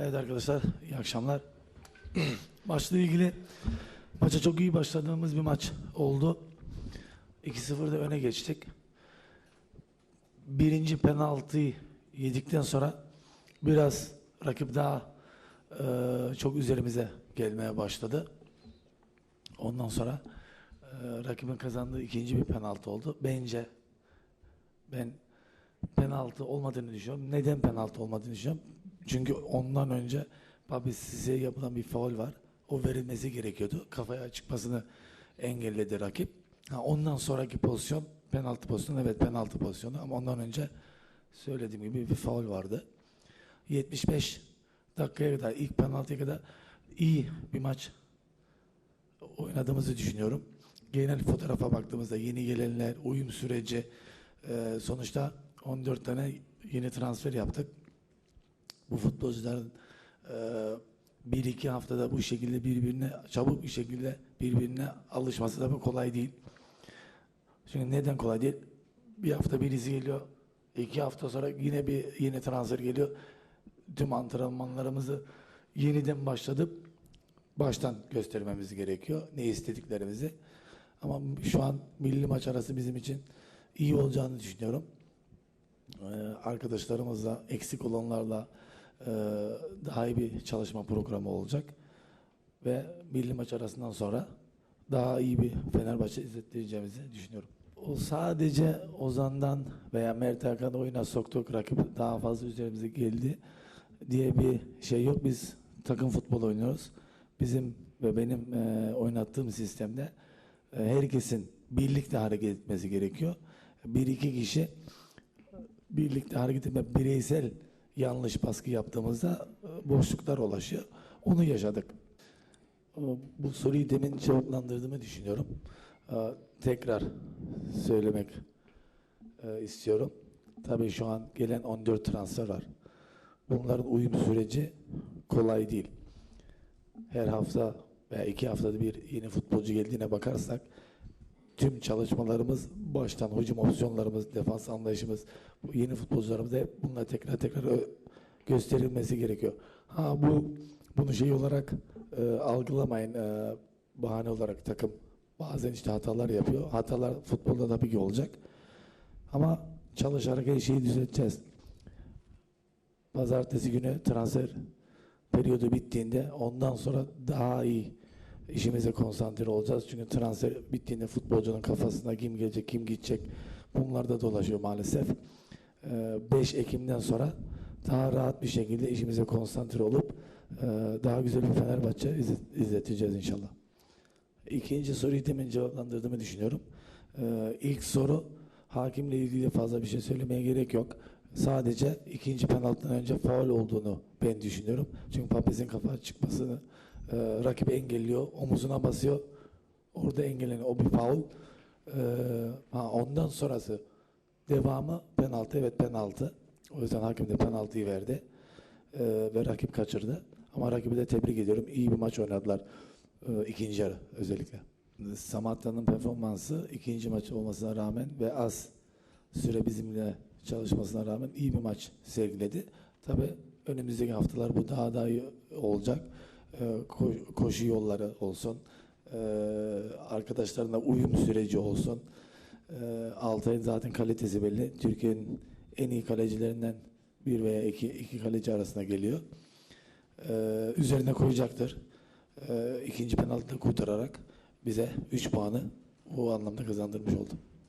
Evet arkadaşlar, iyi akşamlar. Maçla ilgili maça çok iyi başladığımız bir maç oldu. 2-0'da öne geçtik. Birinci penaltıyı yedikten sonra biraz rakip daha e, çok üzerimize gelmeye başladı. Ondan sonra e, rakibin kazandığı ikinci bir penaltı oldu. Bence ben penaltı olmadığını düşünüyorum. Neden penaltı olmadığını düşünüyorum? Çünkü ondan önce Babi size yapılan bir faul var. O verilmesi gerekiyordu. Kafaya çıkmasını engelledi rakip. Ha, ondan sonraki pozisyon penaltı pozisyonu. Evet penaltı pozisyonu ama ondan önce söylediğim gibi bir faul vardı. 75 dakikaya kadar ilk penaltıya kadar iyi bir maç oynadığımızı düşünüyorum. Genel fotoğrafa baktığımızda yeni gelenler, uyum süreci, sonuçta 14 tane yeni transfer yaptık. Bu futbolcuların e, bir iki haftada bu şekilde birbirine çabuk bir şekilde birbirine alışması da kolay değil. Çünkü neden kolay değil? Bir hafta birisi geliyor, iki hafta sonra yine bir yeni transfer geliyor. Tüm antrenmanlarımızı yeniden başladık baştan göstermemiz gerekiyor. Ne istediklerimizi. Ama şu an milli maç arası bizim için iyi olacağını düşünüyorum. Ee, arkadaşlarımızla, eksik olanlarla daha iyi bir çalışma programı olacak. Ve milli maç arasından sonra daha iyi bir Fenerbahçe izlettireceğimizi düşünüyorum. O sadece Ozan'dan veya Mert Hakan'ı oyuna soktuk rakip daha fazla üzerimize geldi diye bir şey yok. Biz takım futbol oynuyoruz. Bizim ve benim e, oynattığım sistemde e, herkesin birlikte hareket etmesi gerekiyor. Bir iki kişi birlikte hareket etme bireysel yanlış baskı yaptığımızda e, boşluklar ulaşıyor. Onu yaşadık. Ama Bu soruyu demin cevaplandırdığımı düşünüyorum. E, Tekrar söylemek e, istiyorum. Tabii şu an gelen 14 transfer var. Bunların uyum süreci kolay değil. Her hafta veya iki haftada bir yeni futbolcu geldiğine bakarsak tüm çalışmalarımız baştan hücum opsiyonlarımız, defans anlayışımız, yeni futbolcularımız hep bunlar tekrar tekrar gösterilmesi gerekiyor. Ha bu bunu şey olarak e, algılamayın e, bahane olarak takım bazen işte hatalar yapıyor. Hatalar futbolda tabii ki olacak. Ama çalışarak her şeyi düzelteceğiz. Pazartesi günü transfer periyodu bittiğinde ondan sonra daha iyi işimize konsantre olacağız. Çünkü transfer bittiğinde futbolcunun kafasında kim gelecek, kim gidecek bunlar da dolaşıyor maalesef. Ee, 5 Ekim'den sonra daha rahat bir şekilde işimize konsantre olup e, daha güzel bir Fenerbahçe izlet- izleteceğiz inşallah. İkinci soruyu demin cevaplandırdığımı düşünüyorum. Ee, ilk soru hakimle ilgili fazla bir şey söylemeye gerek yok. Sadece ikinci penaltıdan önce faul olduğunu ben düşünüyorum. Çünkü Papez'in kafa çıkmasını e, rakibi engelliyor, omuzuna basıyor. Orada engelleniyor. O bir faul. Ee, ha, ondan sonrası devamı penaltı. Evet penaltı. O yüzden hakim de penaltıyı verdi. Ee, ve rakip kaçırdı. Ama rakibi de tebrik ediyorum. İyi bir maç oynadılar. Ee, ikinci yarı özellikle. Samatta'nın performansı ikinci maç olmasına rağmen ve az süre bizimle çalışmasına rağmen iyi bir maç sergiledi. Tabi önümüzdeki haftalar bu daha da iyi olacak. Ee, ko- koşu yolları olsun, ee, arkadaşlarına uyum süreci olsun. Ee, Altay'ın zaten kalitesi belli. Türkiye'nin en iyi kalecilerinden bir veya iki, iki kaleci arasına geliyor. Üzerine koyacaktır. İkinci penaltıda kurtararak bize 3 puanı o anlamda kazandırmış oldu.